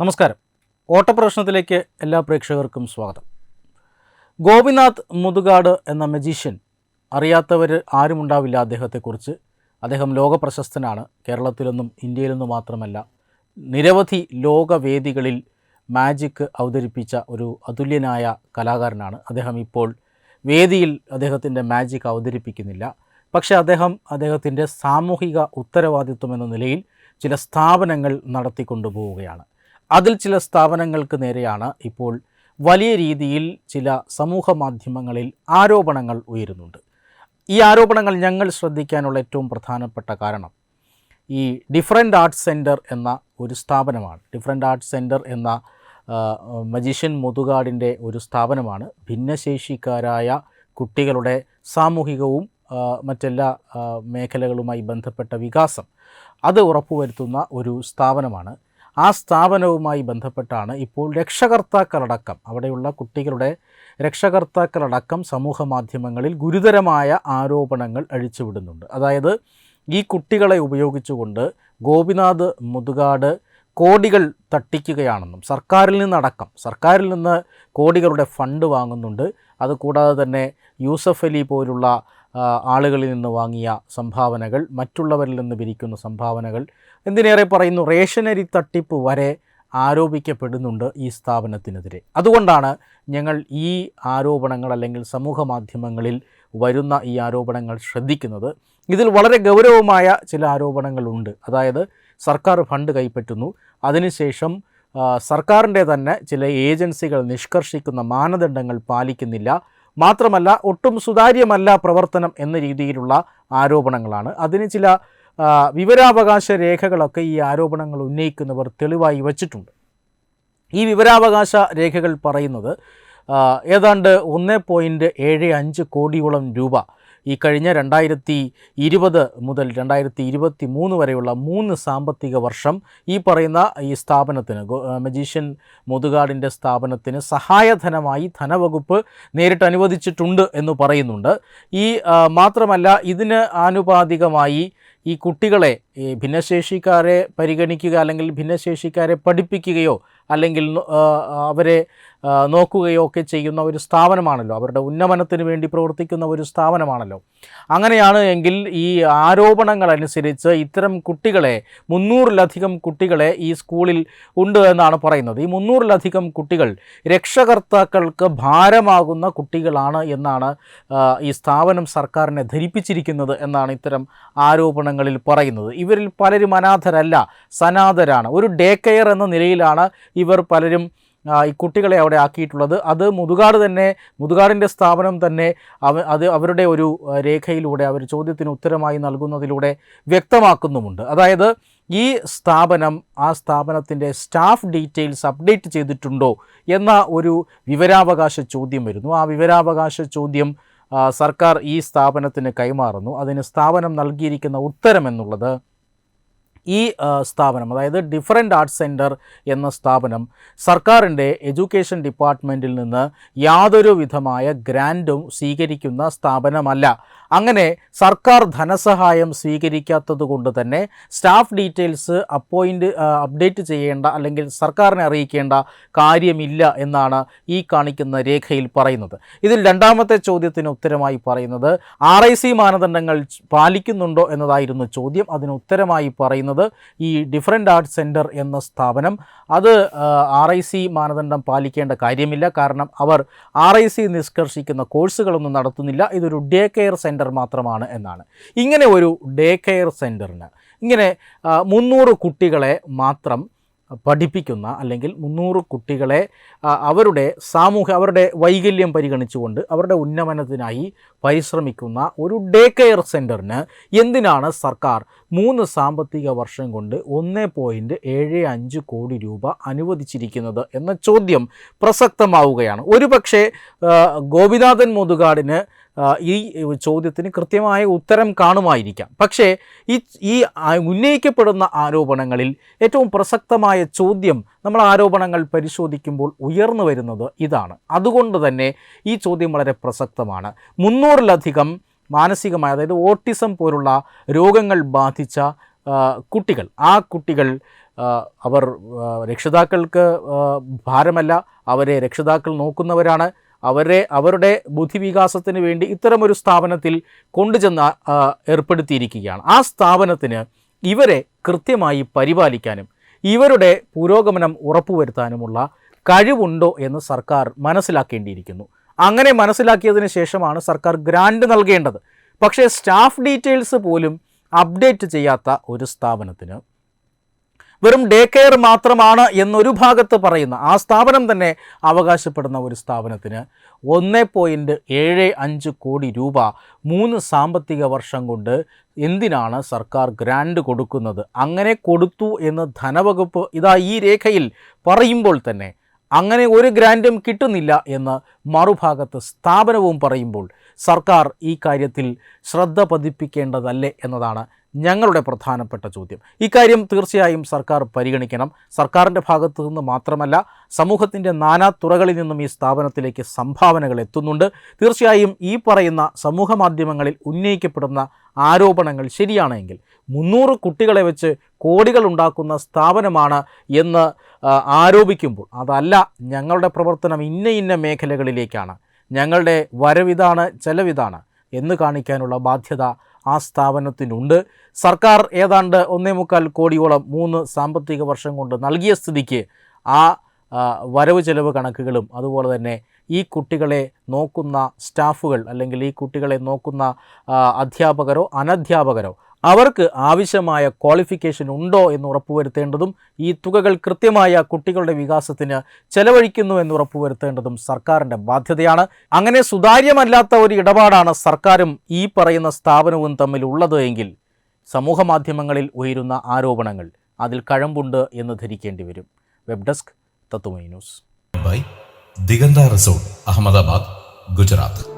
നമസ്കാരം. ഓട്ടപ്രശ്നത്തിലേക്ക് എല്ലാ പ്രേക്ഷകർക്കും സ്വാഗതം. ഗോപിനാഥ് മുതുകാട് എന്ന മജീഷ്യൻ അറിയാത്തവർ ആരുമുണ്ടാവില്ല അദ്ദേഹത്തെക്കുറിച്ച്. അദ്ദേഹം ലോകപ്രശസ്തനാണ്. കേരളത്തിലൊന്നും ഇന്ത്യയിലൊന്നും മാത്രമല്ല. നിരവധി ലോകവേദികളിൽ മാജിക് അവതരിപ്പിച്ച ഒരു അതുല്യനായ കലാകാരനാണ്. അദ്ദേഹം ഇപ്പോൾ വേദിയിൽ അദ്ദേഹത്തിന്റെ മാജിക് അവതരിപ്പിക്കുന്നില്ല. പക്ഷേ അദ്ദേഹം അദ്ദേഹത്തിന്റെ സാമൂഹിക ഉത്തരവാദിത്വം എന്ന നിലയിൽ ചില സ്ഥാപനങ്ങൾ നടത്തിക്കൊണ്ടു പോവുകയാണ് അതിൽ ചില സ്ഥാപനങ്ങൾക്ക് നേരെയാണ് ഇപ്പോൾ വലിയ രീതിയിൽ ചില സമൂഹ മാധ്യമങ്ങളിൽ ആരോപണങ്ങൾ ഉയരുന്നുണ്ട്. ഈ ആരോപണങ്ങൾ ഞങ്ങൾ ശ്രദ്ധിക്കാനുള്ള ഏറ്റവും പ്രധാനപ്പെട്ട കാരണം ഈ ഡിഫറെന്റ് ആർട്സ് സെന്റർ എന്ന ഒരു സ്ഥാപനമാണ്. ഡിഫറെന്റ് ആർട്സ് സെന്റർ എന്ന മജീഷ്യൻ മുതുകാടിന്റെ ഒരു സ്ഥാപനമാണ്. ഭിന്നശേഷിക്കാരായ കുട്ടികളുടെ സാമൂഹികവും മറ്റെല്ലാ മേഖലകളുമായി ബന്ധപ്പെട്ട വികാസം അത് ഉറപ്പുവരുത്തുന്ന ഒരു സ്ഥാപനമാണ്. ആ സ്ഥാപനവുമായി ബന്ധപ്പെട്ടാണ് ഇപ്പോൾ രക്ഷകർത്താക്കളടക്കം അവിടെയുള്ള കുട്ടികളുടെ രക്ഷകർത്താക്കളടക്കം സമൂഹ മാധ്യമങ്ങളിൽ ഗുരുതരമായ ആരോപണങ്ങൾ അഴിച്ചുവിടുന്നുണ്ട്. അതായത് ഈ കുട്ടികളെ ഉപയോഗിച്ചുകൊണ്ട് ഗോപിനാഥ് മുതുകാട് കോടികൾ തട്ടിക്കുകയാണെന്നും സർക്കാരിൽ നിന്നടക്കം സർക്കാരിൽ നിന്ന് കോടികളുടെ ഫണ്ട് വാങ്ങുന്നുണ്ട്. അതുകൂടാതെ തന്നെ യൂസഫ് അലി പോലുള്ള ആളുകളിൽ നിന്ന് വാങ്ങിയ സംഭാവനകൾ മറ്റുള്ളവരിൽ നിന്ന് പിരിക്കുന്ന സംഭാവനകൾ എന്തിനേറെ പറയുന്നു? റേഷനരി തട്ടിപ്പ് വരെ ആരോപിക്കപ്പെടുന്നുണ്ട് ഈ സ്ഥാപനത്തിനെതിരെ. അതുകൊണ്ടാണ് ഞങ്ങൾ ഈ ആരോപണങ്ങൾ അല്ലെങ്കിൽ സമൂഹ മാധ്യമങ്ങളിൽ വരുന്ന ഈ ആരോപണങ്ങൾ ശ്രദ്ധിക്കുന്നത്. ഇതിൽ വളരെ ഗൗരവമായ ചില ആരോപണങ്ങളുണ്ട്. അതായത് സർക്കാർ ഫണ്ട് കൈപ്പറ്റുന്നു. അതിനുശേഷം സർക്കാരിന്റെ തന്നെ ചില ഏജൻസികൾ നിഷ്കർഷിക്കുന്ന മാനദണ്ഡങ്ങൾ പാലിക്കുന്നില്ല. മാത്രമല്ല ഒട്ടും സുതാര്യമല്ല പ്രവർത്തനം എന്ന രീതിയിലുള്ള ആരോപണങ്ങളാണ്. അതിന് ചില വിവരാവകാശ രേഖകളൊക്കെ ഈ ആരോപണങ്ങൾ ഉന്നയിക്കുന്നവർ തെളിവായി വച്ചിട്ടുണ്ട്. ഈ വിവരാവകാശ രേഖകൾ പറയുന്നത് ഏതാണ്ട് ഒന്ന് പോയിന്റ് ഏഴ് അഞ്ച് കോടിയോളം രൂപ. ഈ കഴിഞ്ഞ രണ്ടായിരത്തി ഇരുപത് മുതൽ രണ്ടായിരത്തി ഇരുപത്തി മൂന്ന് വരെയുള്ള മൂന്ന് സാമ്പത്തിക വർഷം ഈ പറയുന്ന ഈ സ്ഥാപനത്തിന് മജീഷ്യൻ മുതുകാടിന്റെ സ്ഥാപനത്തിന് സഹായധനമായി ധനവകുപ്പ് നേരിട്ട് അനുവദിച്ചിട്ടുണ്ട് എന്ന് പറയുന്നുണ്ട്. ഈ മാത്രമല്ല ഇതിന് ആനുപാതികമായി ഈ കുട്ടികളെ ഈ ഭിന്നശേഷിക്കാരെ പരിഗണിക്കുക അല്ലെങ്കിൽ ഭിന്നശേഷിക്കാരെ പഠിപ്പിക്കുകയോ അല്ലെങ്കിൽ അവരെ നോക്കുകയോ ഒക്കെ ചെയ്യുന്ന ഒരു സ്ഥാപനമാണല്ലോ. അവരുടെ ഉന്നമനത്തിന് വേണ്ടി പ്രവർത്തിക്കുന്ന ഒരു സ്ഥാപനമാണല്ലോ. അങ്ങനെയാണ് എങ്കിൽ ഈ ആരോപണങ്ങളനുസരിച്ച് ഇത്തരം കുട്ടികളെ മുന്നൂറിലധികം കുട്ടികളെ ഈ സ്കൂളിൽ ഉണ്ട് എന്നാണ് പറയുന്നത്. ഈ മുന്നൂറിലധികം കുട്ടികൾ രക്ഷകർത്താക്കൾക്ക് ഭാരമാകുന്ന കുട്ടികളാണ് എന്നാണ് ഈ സ്ഥാപനം സർക്കാരിനെ ധരിപ്പിച്ചിരിക്കുന്നത് എന്നാണ് ഇത്തരം ആരോപണങ്ങളിൽ പറയുന്നത്. ഇവരിൽ പലരും അനാഥരല്ല സനാഥരാണ് ഒരു ഡേ കെയർ എന്ന നിലയിലാണ് ഇവർ പലരും ഈ കുട്ടികളെ അവിടെ ആക്കിയിട്ടുള്ളത്. അത് മുതുകാട് തന്നെ മുതുകാടിന്റെ സ്ഥാപനം തന്നെ അവ അത് അവരുടെ ഒരു രേഖയിലൂടെ അവർ ചോദ്യത്തിന് ഉത്തരമായി നൽകുന്നതിലൂടെ വ്യക്തമാക്കുന്നുമുണ്ട്. അതായത് ഈ സ്ഥാപനം ആ സ്ഥാപനത്തിന്റെ സ്റ്റാഫ് ഡീറ്റെയിൽസ് അപ്ഡേറ്റ് ചെയ്തിട്ടുണ്ടോ എന്ന ഒരു വിവരാവകാശ ചോദ്യം വരുന്നു. ആ വിവരാവകാശ ചോദ്യം സർക്കാർ ഈ സ്ഥാപനത്തിന് കൈമാറുന്നു. അതിന് സ്ഥാപനം നൽകിയിരിക്കുന്ന ഉത്തരം എന്നുള്ളത് ഈ സ്ഥാപനം അതായത് ഡിഫറെന്റ് ആർട്സ് സെന്റർ എന്ന സ്ഥാപനം സർക്കാരിന്റെ എഡ്യൂക്കേഷൻ ഡിപ്പാർട്ട്മെന്റിൽ നിന്ന് യാതൊരു വിധമായ ഗ്രാന്റും സ്വീകരിക്കുന്ന സ്ഥാപനമല്ല. അങ്ങനെ സർക്കാർ ധനസഹായം സ്വീകരിക്കാത്തത് കൊണ്ട് തന്നെ സ്റ്റാഫ് ഡീറ്റെയിൽസ് അപ്പോയിന്റ് അപ്ഡേറ്റ് ചെയ്യേണ്ട അല്ലെങ്കിൽ സർക്കാരിനെ അറിയിക്കേണ്ട കാര്യമില്ല എന്നാണ് ഈ കാണിക്കുന്ന രേഖയിൽ പറയുന്നത്. ഇതിൽ രണ്ടാമത്തെ ചോദ്യത്തിന് ഉത്തരമായി പറയുന്നത് ആർ ഐ സി മാനദണ്ഡങ്ങൾ പാലിക്കുന്നുണ്ടോ എന്നതായിരുന്നു ചോദ്യം. അതിന് ഉത്തരമായി പറയുന്നത് ഈ ഡിഫറെന്റ് ആർട്സ് സെന്റർ എന്ന സ്ഥാപനം അത് ആർ ഐ സി മാനദണ്ഡം പാലിക്കേണ്ട കാര്യമില്ല. കാരണം അവർ ആർ ഐ സി നിഷ്കർഷിക്കുന്ന കോഴ്സുകളൊന്നും നടത്തുന്നില്ല. ഇതൊരു ഡേ കെയർ സെന്റർ മാത്രമാണ് എന്നാണ്. ഇങ്ങനെ ഒരു ഡേ കെയർ സെന്ററിന് ഇങ്ങനെ മുന്നൂറ് കുട്ടികളെ മാത്രം പഠിപ്പിക്കുന്ന അല്ലെങ്കിൽ മുന്നൂറ് കുട്ടികളെ അവരുടെ സാമൂഹ്യ അവരുടെ വൈകല്യം പരിഗണിച്ചുകൊണ്ട് അവരുടെ ഉന്നമനത്തിനായി പരിശ്രമിക്കുന്ന ഒരു ഡേ കെയർ സെന്ററിന് എന്തിനാണ് സർക്കാർ മൂന്ന് സാമ്പത്തിക വർഷം കൊണ്ട് ഒന്ന് പോയിന്റ് ഏഴ് അഞ്ച് കോടി രൂപ അനുവദിച്ചിരിക്കുന്നത് എന്ന ചോദ്യം പ്രസക്തമാവുകയാണ്. ഒരുപക്ഷെ ഗോപിനാഥൻ മുതുകാടിന് ഈ ചോദ്യത്തിന് കൃത്യമായ ഉത്തരം കാണുമായിരിക്കാം. പക്ഷേ ഈ ഈ ഉന്നയിക്കപ്പെടുന്ന ആരോപണങ്ങളിൽ ഏറ്റവും പ്രസക്തമായ ചോദ്യം നമ്മൾ ആരോപണങ്ങൾ പരിശോധിക്കുമ്പോൾ ഉയർന്നു വരുന്നത് ഇതാണ്. അതുകൊണ്ട് തന്നെ ഈ ചോദ്യം വളരെ പ്രസക്തമാണ്. മുന്നൂറിലധികം മാനസികമായ അതായത് ഓട്ടിസം പോലുള്ള രോഗങ്ങൾ ബാധിച്ച കുട്ടികൾ. ആ കുട്ടികൾ അവർ രക്ഷിതാക്കൾക്ക് ഭാരമല്ല അവരെ രക്ഷിതാക്കൾ നോക്കുന്നവരാണ്. അവരെ അവരുടെ ബുദ്ധിവികാസത്തിന് വേണ്ടി ഇത്തരമൊരു സ്ഥാപനത്തിൽ കൊണ്ടുചെന്ന് ഏർപ്പെടുത്തിയിരിക്കുകയാണ്. ആ സ്ഥാപനത്തിന് ഇവരെ കൃത്യമായി പരിപാലിക്കാനും ഇവരുടെ പുരോഗമനം ഉറപ്പുവരുത്താനുമുള്ള കഴിവുണ്ടോ എന്ന് സർക്കാർ മനസ്സിലാക്കേണ്ടിയിരിക്കുന്നു. അങ്ങനെ മനസ്സിലാക്കിയതിന് ശേഷമാണ് സർക്കാർ ഗ്രാൻഡ് നൽകേണ്ടത്. പക്ഷേ സ്റ്റാഫ് ഡീറ്റെയിൽസ് പോലും അപ്ഡേറ്റ് ചെയ്യാത്ത ഒരു സ്ഥാപനത്തിന് വെറും ഡേ കെയർ മാത്രമാണ് എന്നൊരു ഭാഗത്ത് പറയുന്ന ആ സ്ഥാപനം തന്നെ അവകാശപ്പെടുന്ന ഒരു സ്ഥാപനത്തിന് ഒന്ന് പോയിന്റ് ഏഴ് അഞ്ച് കോടി രൂപ മൂന്ന് സാമ്പത്തിക വർഷം കൊണ്ട് എന്തിനാണ് സർക്കാർ ഗ്രാൻഡ് കൊടുക്കുന്നത്? അങ്ങനെ കൊടുത്തു എന്ന് ധനവകുപ്പ് ഇതാ ഈ രേഖയിൽ പറയുമ്പോൾ തന്നെ അങ്ങനെ ഒരു ഗ്രാൻഡും കിട്ടുന്നില്ല എന്ന് മറുഭാഗത്ത് സ്ഥാപനവും പറയുമ്പോൾ സർക്കാർ ഈ കാര്യത്തിൽ ശ്രദ്ധ പതിപ്പിക്കേണ്ടതല്ലേ എന്നതാണ് ഞങ്ങളുടെ പ്രധാനപ്പെട്ട ചോദ്യം. ഇക്കാര്യം തീർച്ചയായും സർക്കാർ പരിഗണിക്കണം. സർക്കാരിന്റെ ഭാഗത്തു നിന്ന് മാത്രമല്ല സമൂഹത്തിന്റെ നാനാ തുറകളിൽ നിന്നും ഈ സ്ഥാപനത്തിലേക്ക് സംഭാവനകൾ എത്തുന്നുണ്ട്. തീർച്ചയായും ഈ പറയുന്ന സമൂഹ മാധ്യമങ്ങളിൽ ഉന്നയിക്കപ്പെടുന്ന ആരോപണങ്ങൾ ശരിയാണെങ്കിൽ മുന്നൂറ് കുട്ടികളെ വെച്ച് കോടികൾ ഉണ്ടാക്കുന്ന സ്ഥാപനമാണ് എന്ന് ആരോപിക്കുമ്പോൾ അതല്ല ഞങ്ങളുടെ പ്രവർത്തനം ഇന്ന ഇന്ന മേഖലകളിലേക്കാണ്. ഞങ്ങളുടെ വരവിതാണ് ചെലവിതാണ് എന്ന് കാണിക്കാനുള്ള ബാധ്യത ആ സ്ഥാപനത്തിനുണ്ട് സർക്കാർ ഏതാണ്ട് ഒന്നേ മുക്കാൽ കോടിയോളം മൂന്ന് സാമ്പത്തിക വർഷം കൊണ്ട് നൽകിയ സ്ഥിതിക്ക് ആ വരവ് ചെലവ് കണക്കുകളും അതുപോലെ തന്നെ ഈ കുട്ടികളെ നോക്കുന്ന സ്റ്റാഫുകൾ അല്ലെങ്കിൽ ഈ കുട്ടികളെ നോക്കുന്ന അധ്യാപകരോ അനധ്യാപകരോ അവർക്ക് ആവശ്യമായ ക്വാളിഫിക്കേഷൻ ഉണ്ടോ എന്ന് ഉറപ്പുവരുത്തേണ്ടതും ഈ തുകകൾ കൃത്യമായ കുട്ടികളുടെ വികാസത്തിന് ചെലവഴിക്കുന്നു എന്ന് ഉറപ്പുവരുത്തേണ്ടതും സർക്കാരിന്റെ ബാധ്യതയാണ്. അങ്ങനെ സുതാര്യമല്ലാത്ത ഒരു ഇടപാടാണ് സർക്കാരും ഈ പറയുന്ന സ്ഥാപനവും തമ്മിൽ ഉള്ളത് എങ്കിൽ സമൂഹ മാധ്യമങ്ങളിൽ ഉയരുന്ന ആരോപണങ്ങൾ അതിൽ കഴമ്പുണ്ട് എന്ന് ധരിക്കേണ്ടി വരും. Web desk Tatwamayi news Diganta resort Ahmedabad Gujarat